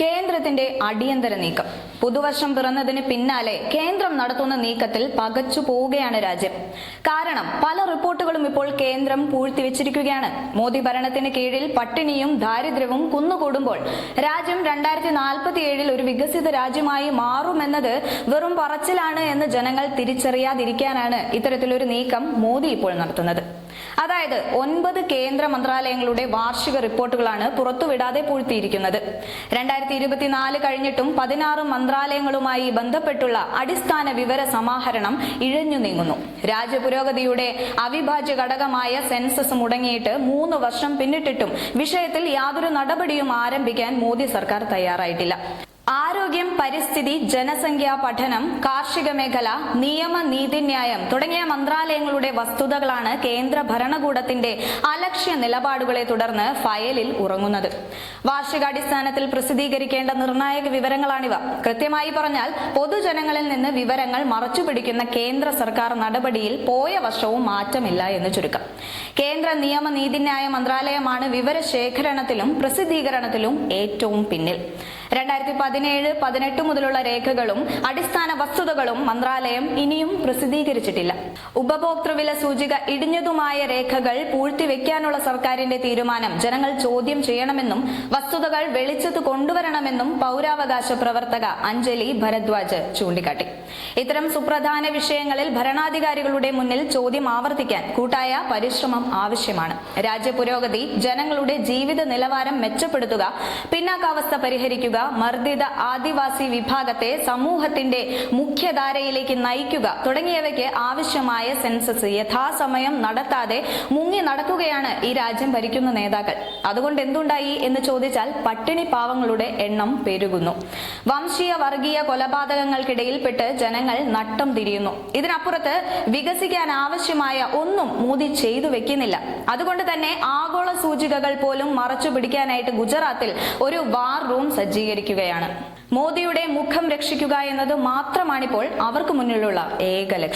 കേന്ദ്രത്തിന്റെ അടിയന്തര നീക്കം. പുതുവർഷം പിറന്നതിന് പിന്നാലെ കേന്ദ്രം നടത്തുന്ന നീക്കത്തിൽ പകച്ചു പോവുകയാണ് രാജ്യം. കാരണം പല റിപ്പോർട്ടുകളും ഇപ്പോൾ കേന്ദ്രം പൂഴ്ത്തിവെച്ചിരിക്കുകയാണ്. മോദി ഭരണത്തിന് കീഴിൽ പട്ടിണിയും ദാരിദ്ര്യവും കുന്നുകൂടുമ്പോൾ രാജ്യം രണ്ടായിരത്തി നാൽപ്പത്തി ഏഴിൽ ഒരു വികസിത രാജ്യമായി മാറുമെന്നത് വെറും പറച്ചിലാണ് എന്ന് ജനങ്ങൾ തിരിച്ചറിയാതിരിക്കാനാണ് ഇത്തരത്തിലൊരു നീക്കം മോദി ഇപ്പോൾ നടത്തുന്നത്. അതായത് ഒൻപത് കേന്ദ്ര മന്ത്രാലയങ്ങളുടെ വാർഷിക റിപ്പോർട്ടുകളാണ് പുറത്തുവിടാതെ പൂഴ്ത്തിയിരിക്കുന്നത്. രണ്ടായിരത്തി ഇരുപത്തിനാല് കഴിഞ്ഞിട്ടും പതിനാറ് മന്ത്രാലയങ്ങളുമായി ബന്ധപ്പെട്ടുള്ള അടിസ്ഥാന വിവര സമാഹരണം ഇഴഞ്ഞു നീങ്ങുന്നു. രാജ്യപുരോഗതിയുടെ അവിഭാജ്യ ഘടകമായ സെൻസസ് മുടങ്ങിയിട്ട് മൂന്ന് വർഷം പിന്നിട്ടിട്ടും വിഷയത്തിൽ യാതൊരു നടപടിയും ആരംഭിക്കാൻ മോദി സർക്കാർ തയ്യാറായിട്ടില്ല. ആരോഗ്യം പരിസ്ഥിതി ജനസംഖ്യ പഠനം കാർഷിക മേഖല നിയമ നീതിന്യായം തുടങ്ങിയ മന്ത്രാലയങ്ങളുടെ വസ്തുതകളാണ് കേന്ദ്ര ഭരണകൂടത്തിന്റെ അലക്ഷ്യ നിലപാടുകളെ തുടർന്ന് ഫയലിൽ ഉറങ്ങുന്നത്. വാർഷികാടിസ്ഥാനത്തിൽ പ്രസിദ്ധീകരിക്കേണ്ട നിർണായക വിവരങ്ങളാണിവ. കൃത്യമായി പറഞ്ഞാൽ പൊതുജനങ്ങളിൽ നിന്ന് വിവരങ്ങൾ മറച്ചുപിടിക്കുന്ന കേന്ദ്ര സർക്കാർ നടപടിയിൽ പോയ വർഷവും മാറ്റമില്ല എന്ന് ചുരുക്കം. കേന്ദ്ര നിയമ നീതിന്യായ മന്ത്രാലയമാണ് വിവരശേഖരണത്തിലും പ്രസിദ്ധീകരണത്തിലും ഏറ്റവും പിന്നിൽ. രണ്ടായിരത്തി പതിനേഴ് പതിനെട്ട് മുതലുള്ള രേഖകളും അടിസ്ഥാന വസ്തുതകളും മന്ത്രാലയം ഇനിയും പ്രസിദ്ധീകരിച്ചിട്ടില്ല. ഉപഭോക്തൃ വില സൂചിക ഇടിഞ്ഞതുമായ രേഖകൾ പൂഴ്ത്തിവെക്കാനുള്ള സർക്കാരിന്റെ തീരുമാനം ജനങ്ങൾ ചോദ്യം ചെയ്യണമെന്നും വസ്തുതകൾ വെളിച്ചത്ത് കൊണ്ടുവരണമെന്നും പൗരാവകാശ പ്രവർത്തക അഞ്ജലി ഭരദ്വാജ് ചൂണ്ടിക്കാട്ടി. ഇത്തരം സുപ്രധാന വിഷയങ്ങളിൽ ഭരണാധികാരികളുടെ മുന്നിൽ ചോദ്യം ആവർത്തിക്കാൻ കൂട്ടായ പരിശ്രമം ആവശ്യമാണ്. രാജ്യ പുരോഗതി ജനങ്ങളുടെ ജീവിത നിലവാരം മെച്ചപ്പെടുത്തുക പിന്നാക്കാവസ്ഥ പരിഹരിക്കുക മർദ്ദിത ആദിവാസി വിഭാഗത്തെ സമൂഹത്തിന്റെ മുഖ്യധാരയിലേക്ക് നയിക്കുക തുടങ്ങിയവയ്ക്ക് ആവശ്യമായ സെൻസസ് യഥാസമയം നടത്താതെ മുങ്ങി നടക്കുകയാണ് ഈ രാജ്യം ഭരിക്കുന്ന നേതാക്കൾ. അതുകൊണ്ട് എന്തുണ്ടായി എന്ന് ചോദിച്ചാൽ പട്ടിണി പാവങ്ങളുടെ എണ്ണം പെരുകുന്നു. വംശീയ വർഗീയ കൊലപാതകങ്ങൾക്കിടയിൽപ്പെട്ട് ജനങ്ങൾ നട്ടം തിരിയുന്നു. ഇതിനപ്പുറത്ത് വികസിക്കാൻ ആവശ്യമായ ഒന്നും മോദി ചെയ്തു വെക്കുന്നില്ല. അതുകൊണ്ട് തന്നെ ആഗോള സൂചികകൾ പോലും മറച്ചു പിടിക്കാനായിട്ട് ഗുജറാത്തിൽ ഒരു വാർ റൂം സജ്ജീകരിക്കുകയാണ് മോദിയുടെ മുഖം രക്ഷിക്കുക എന്നത് മാത്രമാണിപ്പോൾ അവർക്ക് മുന്നിലുള്ള ഏക ലക്ഷ്യം